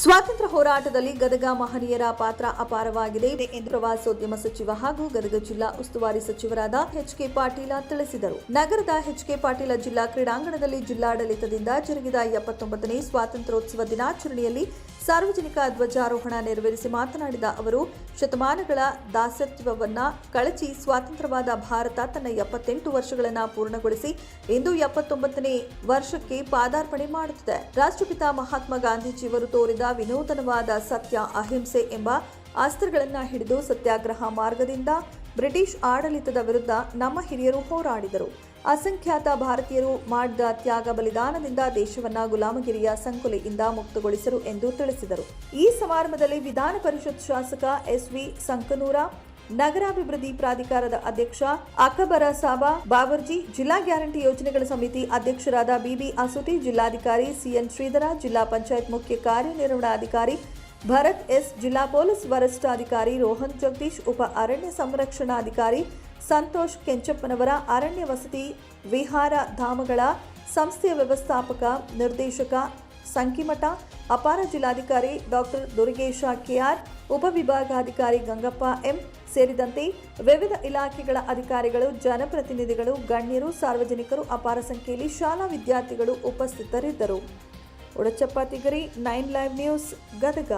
ಸ್ವಾತಂತ್ರ್ಯ ಹೋರಾಟದಲ್ಲಿ ಗದಗ ಮಹನೀಯರ ಪಾತ್ರ ಅಪಾರವಾಗಿದೆ ಎಂದು ಪ್ರವಾಸೋದ್ಯಮ ಸಚಿವ ಹಾಗೂ ಗದಗ ಜಿಲ್ಲಾ ಉಸ್ತುವಾರಿ ಸಚಿವರಾದ ಎಚ್ ಕೆ ಪಾಟೀಲ ತಿಳಿಸಿದರು. ನಗರದ ಎಚ್ ಕೆ ಪಾಟೀಲ ಜಿಲ್ಲಾ ಕ್ರೀಡಾಂಗಣದಲ್ಲಿ ಜಿಲ್ಲಾಡಳಿತದಿಂದ ಜರುಗಿದ ಎಪ್ಪತ್ತೊಂಬತ್ತನೇ ಸ್ವಾತಂತ್ರ್ಯೋತ್ಸವ ದಿನಾಚರಣೆಯಲ್ಲಿ ಸಾರ್ವಜನಿಕ ಧ್ವಜಾರೋಹಣ ನೆರವೇರಿಸಿ ಮಾತನಾಡಿದ ಅವರು, ಶತಮಾನಗಳ ದಾಸತ್ವವನ್ನು ಕಳಚಿ ಸ್ವಾತಂತ್ರ್ಯವಾದ ಭಾರತ ತನ್ನ ಎಪ್ಪತ್ತೆಂಟು ವರ್ಷಗಳನ್ನು ಪೂರ್ಣಗೊಳಿಸಿ ಇಂದು ಎಪ್ಪತ್ತೊಂಬತ್ತನೇ ವರ್ಷಕ್ಕೆ ಪಾದಾರ್ಪಣೆ ಮಾಡುತ್ತಿದೆ. ರಾಷ್ಟ್ರಪಿತ ಮಹಾತ್ಮ ಗಾಂಧೀಜಿಯವರು ತೋರಿದ ವಿನೂತನವಾದ ಸತ್ಯ, ಅಹಿಂಸೆ ಎಂಬ ಅಸ್ತ್ರಗಳನ್ನ ಹಿಡಿದು ಸತ್ಯಾಗ್ರಹ ಮಾರ್ಗದಿಂದ ಬ್ರಿಟಿಷ್ ಆಡಳಿತದ ವಿರುದ್ಧ ನಮ್ಮ ಹಿರಿಯರು ಹೋರಾಡಿದರು. ಅಸಂಖ್ಯಾತ ಭಾರತೀಯರು ಮಾಡಿದ ತ್ಯಾಗ ಬಲಿದಾನದಿಂದ ದೇಶವನ್ನ ಗುಲಾಮಗಿರಿಯ ಸಂಕುಲೆಯಿಂದ ಮುಕ್ತಗೊಳಿಸರು ಎಂದು ತಿಳಿಸಿದರು. ಈ ಸಮಾರಂಭದಲ್ಲಿ ವಿಧಾನ ಪರಿಷತ್ ಶಾಸಕ ಎಸ್ವಿ ಸಂಕನೂರ, ನಗರಾಭಿವೃದ್ಧಿ ಪ್ರಾಧಿಕಾರದ ಅಧ್ಯಕ್ಷ ಅಕಬರ ಸಾಬಾ, ಬಾವರ್ಜಿ ಜಿಲ್ಲಾ ಗ್ಯಾರಂಟಿ ಯೋಜನೆಗಳ ಸಮಿತಿ ಅಧ್ಯಕ್ಷರಾದ ಬಿಬಿ ಅಸುತಿ, ಜಿಲ್ಲಾಧಿಕಾರಿ ಸಿಎನ್ ಶ್ರೀಧರ, ಜಿಲ್ಲಾ ಪಂಚಾಯತ್ ಮುಖ್ಯ ಕಾರ್ಯನಿರ್ವಹಣಾಧಿಕಾರಿ ಭರತ್ ಎಸ್ ಜಿಲ್ಲಾ ಪೊಲೀಸ್ ವರಿಷ್ಠಾಧಿಕಾರಿ ರೋಹನ್ ಜಗದೀಶ್, ಉಪ ಅರಣ್ಯ ಸಂರಕ್ಷಣಾಧಿಕಾರಿ ಸಂತೋಷ್ ಕೆಂಚಪ್ಪನವರ ಅರಣ್ಯ ವಸತಿ ವಿಹಾರ ಧಾಮಗಳ ಸಂಸ್ಥೆಯ ವ್ಯವಸ್ಥಾಪಕ ನಿರ್ದೇಶಕ ಸಂಕಿಮಠ, ಅಪಾರ ಜಿಲ್ಲಾಧಿಕಾರಿ ಡಾಕ್ಟರ್ ದುರ್ಗೇಶ ಕೆಆರ್ ಉಪವಿಭಾಗಾಧಿಕಾರಿ ಗಂಗಪ್ಪ ಎಂ ಸೇರಿದಂತೆ ವಿವಿಧ ಇಲಾಖೆಗಳ ಅಧಿಕಾರಿಗಳು, ಜನಪ್ರತಿನಿಧಿಗಳು, ಗಣ್ಯರು, ಸಾರ್ವಜನಿಕರು ಅಪಾರ ಸಂಖ್ಯೆಯಲ್ಲಿ ಶಾಲಾ ವಿದ್ಯಾರ್ಥಿಗಳು ಉಪಸ್ಥಿತರಿದ್ದರು. Udachappa Tigari nine live news Gadag.